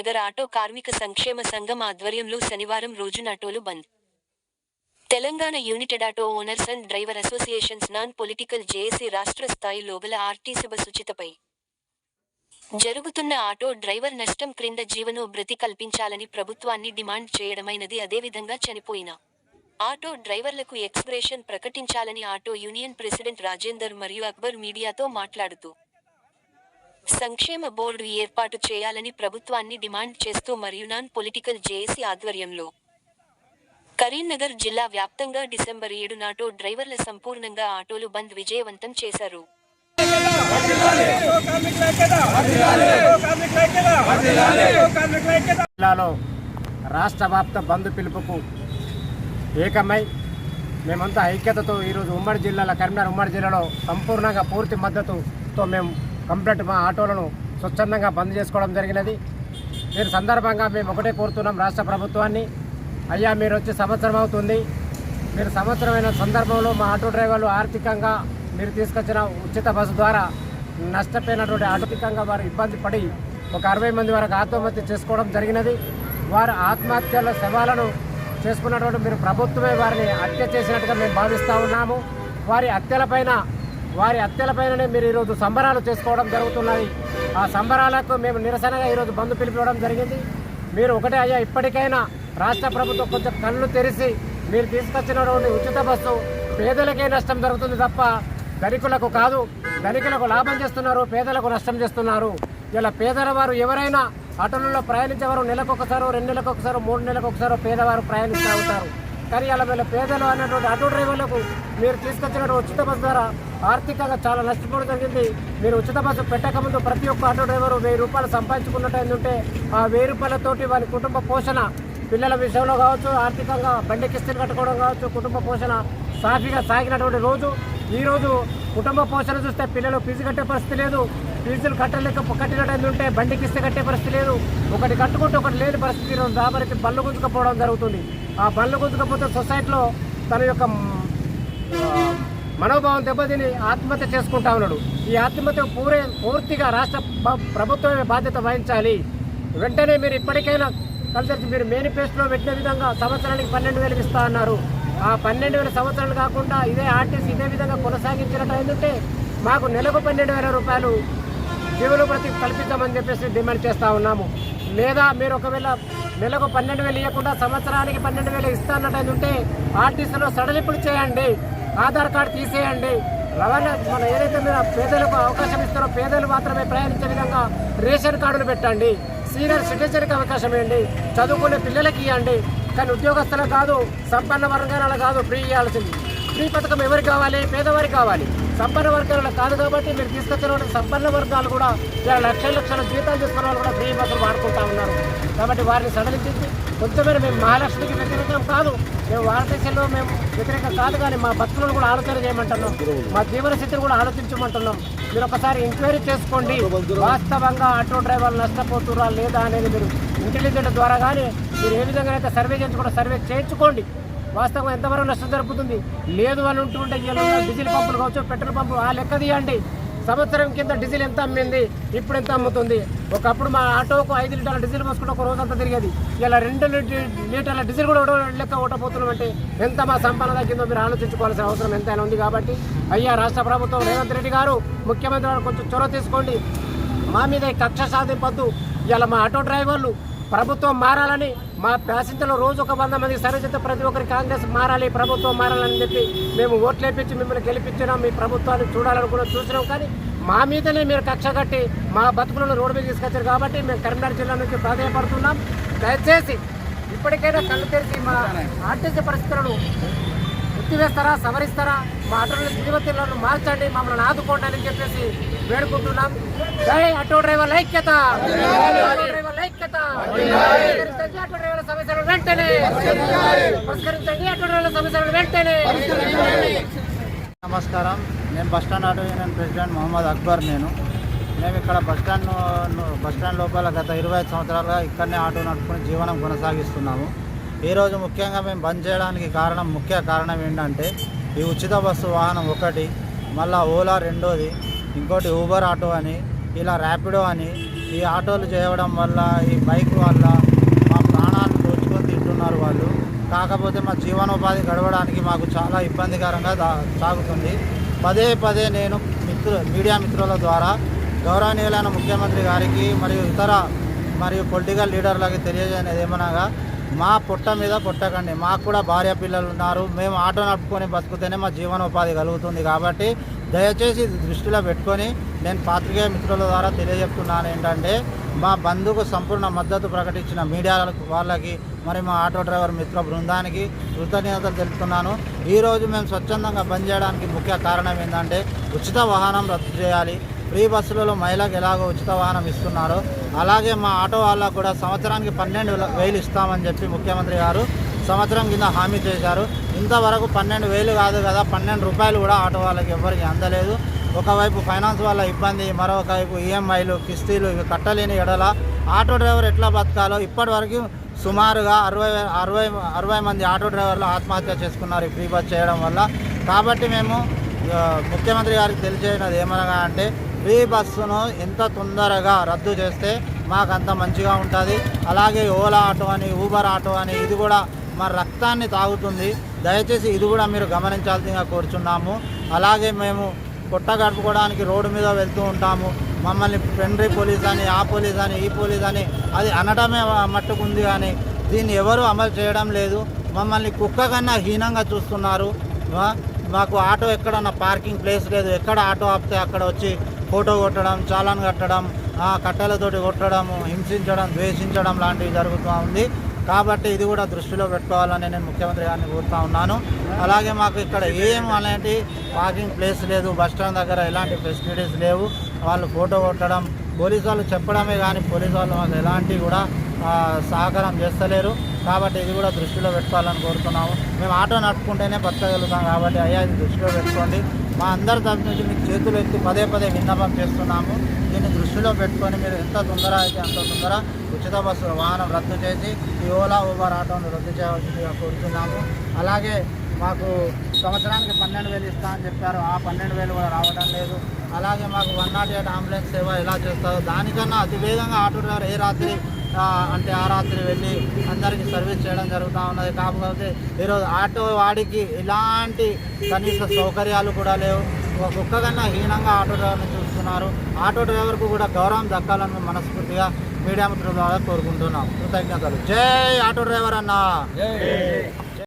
Nagar auto కార్మిక సంక్షేమ సంఘం ఆధ్వర్యంలో శనివారం రోజున ఆటోలు bandh. Telangana united auto owners and driver associations non political JAC రాష్ట్ర స్థాయి లోబల ఆర్టీసీ బస్ ఉచితపై జరుగుతున్న ఆటో డ్రైవర్ నష్టం క్రింద జీవనోభృతి కల్పించాలని ప్రభుత్వాన్ని డిమాండ్ చేయడమైనది అదేవిధంగా చనిపోయిన ఆటో డ్రైవర్లకు ఎక్స్ప్రెషన్ ప్రకటించాలని ఆటో యూనియన్ ప్రెసిడెంట్ రాజేందర్ మరియు అక్బర్ మీడియాతో మాట్లాడుతూ సంక్షేమ బోర్డు ఏర్పాటు చేయాలని ప్రభుత్వాన్ని డిమాండ్ చేస్తూ మరియు నాన్ పొలిటికల్ జేఏసీ ఆధ్వర్యంలో. కరీంనగర్ జిల్లా వ్యాప్తంగా డిసెంబర్ ఏడు నాటో డ్రైవర్ల సంపూర్ణంగా ఆటోలు బంద్ విజయవంతం చేశారు. జిల్లాలో రాష్ట్ర వ్యాప్త బంద్ పిలుపుకు ఏకమై మేమంతా ఐక్యతతో ఈరోజు ఉమ్మడి జిల్లాల కరీంనగర్ ఉమ్మడి జిల్లాలో సంపూర్ణంగా పూర్తి మద్దతుతో మేము కంప్లీట్ మా ఆటోలను స్వచ్ఛందంగా బంద్ చేసుకోవడం జరిగినది. దీని సందర్భంగా మేము ఒకటే కోరుతున్నాం రాష్ట్ర ప్రభుత్వాన్ని. అయ్యా మీరు వచ్చి సంవత్సరం అవుతుంది. మీరు సంవత్సరమైన సందర్భంలో మా ఆటో డ్రైవర్లు ఆర్థికంగా మీరు తీసుకొచ్చిన ఉచిత బస్సు ద్వారా నష్టపోయినటువంటి ఆర్థికంగా వారు ఇబ్బంది పడి ఒక అరవై మంది వరకు ఆత్మహత్య చేసుకోవడం జరిగినది. వారు ఆత్మహత్యల శవాలను చేసుకున్నటువంటి మీరు ప్రభుత్వమే వారిని హత్య చేసినట్టుగా మేము భావిస్తూ ఉన్నాము. వారి హత్యలపైన వారి హత్యలపైననే మీరు ఈరోజు సంబరాలు చేసుకోవడం జరుగుతున్నది. ఆ సంబరాలకు మేము నిరసనగా ఈరోజు బంధు పిలిపివ్వడం జరిగింది. మీరు ఒకటే అయ్యా ఇప్పటికైనా రాష్ట్ర ప్రభుత్వం కొంచెం కళ్ళు తెరిచి మీరు తీసుకొచ్చినటువంటి ఉచిత బస్సు పేదలకే నష్టం జరుగుతుంది తప్ప ధనికులకు కాదు. ధనికులకు లాభం చేస్తున్నారు పేదలకు నష్టం చేస్తున్నారు. ఇలా పేదల వారు ఎవరైనా ఆటోలలో ప్రయాణించేవారు నెలకు ఒకసారి రెండు నెలలకు ఒకసారి మూడు నెలలకు ఒకసారి పేదవారు ప్రయాణిస్తూ ఉంటారు. కానీ అలా వీళ్ళ పేదలు అనేటువంటి ఆటో డ్రైవర్లకు మీరు తీసుకొచ్చిన ఉచిత బస్సు ద్వారా ఆర్థికంగా చాలా నష్టపోవడం జరిగింది. మీరు ఉచిత బస్సు పెట్టకముందు ప్రతి ఒక్క ఆటో డ్రైవరు వెయ్యి రూపాయలు సంపాదించుకున్నట్టు ఉంటే ఆ వెయ్యి రూపాయలతోటి వారి కుటుంబ పోషణ పిల్లల విషయంలో కావచ్చు ఆర్థికంగా బండి కిస్తులు కట్టుకోవడం కావచ్చు కుటుంబ పోషణ సాఫీగా సాగినటువంటి రోజు. ఈరోజు కుటుంబ పోషణ చూస్తే పిల్లలు ఫీజు కట్టే పరిస్థితి లేదు. ఫీజులు కట్టలేక కట్టినట్టు ఉంటే బండి కిస్తే కట్టే పరిస్థితి లేదు. ఒకటి కట్టుకుంటే ఒకటి లేని పరిస్థితి దాబరికి బళ్ళు గుంజుకపోవడం జరుగుతుంది. ఆ బళ్ళు గుంజుకపోతే సొసైటీలో తన యొక్క మనోభావం దెబ్బతిని ఆత్మహత్య చేసుకుంటా ఉన్నాడు. ఈ ఆత్మహత్య పూరే పూర్తిగా రాష్ట్ర ప్రభుత్వమే బాధ్యత వహించాలి. వెంటనే మీరు ఇప్పటికైనా కలిసి మీరు మేనిఫెస్టోలో పెట్టిన విధంగా సంవత్సరానికి పన్నెండు వేలు ఇస్తా అన్నారు. ఆ పన్నెండు వేల సంవత్సరాలు కాకుండా ఇదే ఆర్టీసీ ఇదే విధంగా కొనసాగించినట్టు ఏంటంటే మాకు నెలకు పన్నెండు వేల రూపాయలు జీవనోపాధి కల్పించమని చెప్పేసి డిమాండ్ చేస్తూ ఉన్నాము. లేదా మీరు ఒకవేళ నెలకు పన్నెండు వేలు ఇవ్వకుండా సంవత్సరానికి పన్నెండు వేలు ఇస్తానట్టు ఉంటే ఆర్టీసీలో సడలింపులు చేయండి. ఆధార్ కార్డు తీసేయండి. రవాణా మన ఏదైతే మీరు పేదలకు అవకాశం ఇస్తారో పేదలు మాత్రమే ప్రయాణించే విధంగా రేషన్ కార్డులు పెట్టండి. సీనియర్ సిటిజన్కి అవకాశం ఇవ్వండి చదువుకునే పిల్లలకి ఇవ్వండి. కానీ ఉద్యోగస్తులకు కాదు సంపన్న వర్గాల కాదు ఫ్రీ ఇవ్వాల్సింది. ఈ పథకం ఎవరికి కావాలి? పేదవారికి కావాలి. సంపన్న వర్గాలలో కాదు కాబట్టి మీరు తీసుకొచ్చిన సంపన్న వర్గాలు కూడా ఇలా లక్షల లక్షల జీతాలు తీసుకున్న వాళ్ళు కూడా ఫ్రీ బస్సులు వాడుకుంటా ఉన్నారు. కాబట్టి వారిని సడలించింది. కొంతమేర మేము మహాలక్ష్మికి వ్యతిరేకం కాదు. మేము భారతదేశంలో మేము వ్యతిరేకం కాదు కానీ మా భక్తులను కూడా ఆలోచన చేయమంటున్నాం. మా జీవన స్థితిని కూడా ఆలోచించమంటున్నాం. మీరు ఒకసారి ఎంక్వైరీ చేసుకోండి. వాస్తవంగా ఆటో డ్రైవర్లు నష్టపోతురా లేదా అనేది మీరు ఇంటెలిజెంట్ ద్వారా కానీ మీరు ఏ విధంగా అయితే సర్వే చేయించుకుంటే సర్వే చేయించుకోండి. వాస్తవం ఎంతవరకు నష్టం జరుగుతుంది లేదు అని ఉంటుంటే ఉంటే డీజిల్ పంపులు కావచ్చు పెట్రోల్ పంపులు ఆ లెక్క తీయండి. సంవత్సరం కింద డీజిల్ ఎంత అమ్మింది ఇప్పుడు ఎంత అమ్ముతుంది? ఒకప్పుడు మా ఆటోకు ఐదు లీటర్ల డీజిల్ పోసుకుంటే ఒక రోజంతా తిరిగేది. ఇలా రెండు లీటర్ల డీజిల్ కూడా లెక్క ఓటపోతున్నాం అంటే ఎంత మా సంపాదన తగ్గిందో మీరు ఆలోచించుకోవాల్సిన అవసరం ఎంతైనా ఉంది కాబట్టి అయ్యా రాష్ట్ర ప్రభుత్వం రేవంత్ రెడ్డి గారు ముఖ్యమంత్రి గారు కొంచెం చొరవ తీసుకోండి. మా మీద కక్ష సాధింపద్దు. ఇలా మా ఆటో డ్రైవర్లు ప్రభుత్వం మారాలని మా ప్యాసింజర్లు రోజు ఒక వంద మంది సరిచేత ప్రతి ఒక్కరి కాంగ్రెస్ మారాలి ప్రభుత్వం మారాలని చెప్పి మేము ఓట్లేపించి మిమ్మల్ని గెలిపించినాం. మీ ప్రభుత్వాన్ని చూడాలనుకున్న చూసినాం. కానీ మా మీదనే మీరు కక్ష కట్టి మా బతుకులను రోడ్డు మీద తీసుకొచ్చారు కాబట్టి మేము కరీంనగర్ జిల్లా నుంచి ప్రాధాన్యపడుతున్నాం. దయచేసి ఇప్పటికైనా కళ్ళు తెరిచి మా ఆర్టీసీ పరిస్థితులను ఎత్తివేస్తారా సవరిస్తారా? మా ఆటో దిగుమతులను మార్చండి మమ్మల్ని ఆదుకోండి అని చెప్పేసి వేడుకుంటున్నాం. జై ఆటో డ్రైవర్ ఐక్యత! ఆటో డ్రైవర్ ఐక్యత ఆటో డ్రైవర్ల సమస్యలు వెంటనే పరిష్కరించండి ఆటో డ్రైవర్ల సమస్యలు వెంటనే నమస్కారం. నేను bus stand auto union president Mohammed Akbar నేను. మేము ఇక్కడ బస్టాండ్ బస్టాండ్ లోపల గత ఇరవై ఐదు సంవత్సరాలుగా ఇక్కడనే ఆటో నడుపుకుని జీవనం కొనసాగిస్తున్నాము. ఈరోజు ముఖ్యంగా మేము బంద్ చేయడానికి కారణం ముఖ్య కారణం ఏంటంటే ఈ ఉచిత బస్సు వాహనం ఒకటి మళ్ళా ఓలా రెండోది ఇంకోటి ఊబర్ ఆటో అని ఇలా ర్యాపిడో అని ఈ ఆటోలు చేయడం వల్ల ఈ బైక్ వల్ల మా ప్రాణాలు దోచుకొని తింటున్నారు వాళ్ళు. కాకపోతే మా జీవనోపాధి గడవడానికి మాకు చాలా ఇబ్బందికరంగా సాగుతుంది. పదే పదే నేను మిత్రు మీడియా మిత్రుల ద్వారా గౌరవనీయులైన ముఖ్యమంత్రి గారికి మరియు ఇతర మరియు పొలిటికల్ లీడర్లకి తెలియజేయనేది ఏమనగా మా పుట్ట మీద పుట్టకండి. మాకు కూడా భార్య పిల్లలు ఉన్నారు. మేము ఆటో నడుపుకొని బతుకుతేనే మా జీవనోపాధి కలుగుతుంది కాబట్టి దయచేసి దృష్టిలో పెట్టుకొని నేను పాత్రికేయ మిత్రుల ద్వారా తెలియజెప్తున్నాను ఏంటంటే మా బంధుకు సంపూర్ణ మద్దతు ప్రకటించిన మీడియా వాళ్ళకి మరి మా ఆటో డ్రైవర్ మిత్ర బృందానికి కృతజ్ఞతలు తెలుపుతున్నాను. ఈరోజు మేము స్వచ్ఛందంగా బంద్ చేయడానికి ముఖ్య కారణం ఏంటంటే ఉచిత వాహనం రద్దు చేయాలి. ఫ్రీ బస్సులలో మహిళలకు ఎలాగో ఉచిత వాహనం ఇస్తున్నారో. అలాగే మా ఆటో వాళ్ళకు కూడా సంవత్సరానికి పన్నెండు వేలు ఇస్తామని చెప్పి ముఖ్యమంత్రి గారు సంవత్సరం కింద హామీ చేశారు. ఇంతవరకు పన్నెండు వేలు కాదు కదా పన్నెండు రూపాయలు కూడా ఆటో వాళ్ళకి ఎవరికి అందలేదు. ఒకవైపు ఫైనాన్స్ వల్ల ఇబ్బంది మరొకవైపు ఈఎంఐలు కిస్తీలు ఇవి కట్టలేని ఎడల ఆటో డ్రైవర్ ఎట్లా బతకాలో ఇప్పటివరకు సుమారుగా అరవై అరవై అరవై మంది ఆటో డ్రైవర్లు ఆత్మహత్య చేసుకున్నారు ఈ ఫ్రీ బస్ చేయడం వల్ల. కాబట్టి మేము ముఖ్యమంత్రి గారికి తెలియజేయడం ఏమనగా అంటే ఫ్రీ బస్సును ఎంత తొందరగా రద్దు చేస్తే మాకు అంత మంచిగా ఉంటుంది. అలాగే ఓలా ఆటో అని ఊబర్ ఆటో అని ఇది కూడా మా రక్తాన్ని తాగుతుంది. దయచేసి ఇది కూడా మీరు గమనించాల్సిందిగా కోరుచున్నాము. అలాగే మేము పొట్ట గడుపుకోవడానికి రోడ్డు మీద వెళ్తూ ఉంటాము. మమ్మల్ని పెండ్రీ పోలీస్ అని ఆ పోలీస్ అని ఈ పోలీస్ అని అది అనడమే మట్టుకుంది కానీ దీన్ని ఎవరు అమలు చేయడం లేదు. మమ్మల్ని కుక్క కన్నా హీనంగా చూస్తున్నారు. మాకు ఆటో ఎక్కడన్నా పార్కింగ్ ప్లేస్ లేదు. ఎక్కడ ఆటో ఆపితే అక్కడ వచ్చి ఫోటో కొట్టడం చాలాన్ కట్టడం ఆ, కట్టెలతోటి కొట్టడం హింసించడం ద్వేషించడం లాంటివి జరుగుతూ ఉంది. కాబట్టి ఇది కూడా దృష్టిలో పెట్టుకోవాలని నేను ముఖ్యమంత్రి గారిని కోరుతా ఉన్నాను. అలాగే మాకు ఇక్కడ ఏం అలాంటి పార్కింగ్ ప్లేస్ లేదు బస్ స్టాండ్ దగ్గర ఎలాంటి ఫెసిలిటీస్ లేవు. వాళ్ళు ఫోటో కొట్టడం పోలీసు వాళ్ళు చెప్పడమే కానీ పోలీసు వాళ్ళు మాకు ఎలాంటి కూడా సహకారం చేస్తలేరు. కాబట్టి ఇది కూడా దృష్టిలో పెట్టుకోవాలని కోరుతున్నాము. మేము ఆటో నడుపుకుంటేనే బతకగలుగుతాం కాబట్టి అయ్యా ఇది దృష్టిలో పెట్టుకోండి. మా అందరి తరఫు నుంచి మీకు చేతులు ఎత్తి పదే పదే విన్నపం చేస్తున్నాము. దీన్ని దృష్టిలో పెట్టుకొని మీరు ఎంత తొందర అయితే అంత తొందర ఉచిత బస్సు వాహనం రద్దు చేసి ఈ ఓలా ఊబర్ ఆటోను రద్దు చేయవలసిందిగా కోరుతున్నాము. అలాగే మాకు సంవత్సరానికి పన్నెండు వేలు ఇస్తా అని చెప్పారు. ఆ పన్నెండు వేలు కూడా రావడం లేదు. అలాగే మాకు వన్ నాట్ ఎయిట్ అంబులెన్స్ సేవ ఎలా చేస్తారో దానికన్నా అతివేగంగా ఆటో డ్రైవర్ ఏ రాత్రి అంటే ఆ రాత్రి వెళ్ళి అందరికీ సర్వీస్ చేయడం జరుగుతూ ఉన్నది. కాకపోతే ఈరోజు ఆటో వాడికి ఎలాంటి కనీస సౌకర్యాలు కూడా లేవు. ఒక్క కన్నా హీనంగా ఆటో డ్రైవర్ని చూస్తున్నారు. ఆటో డ్రైవర్కు కూడా గౌరవం దక్కాలని మనస్ఫూర్తిగా మీడియా మిత్రుల ద్వారా కోరుకుంటున్నాం. కృతజ్ఞతలు. జై ఆటో డ్రైవర్ అన్నా.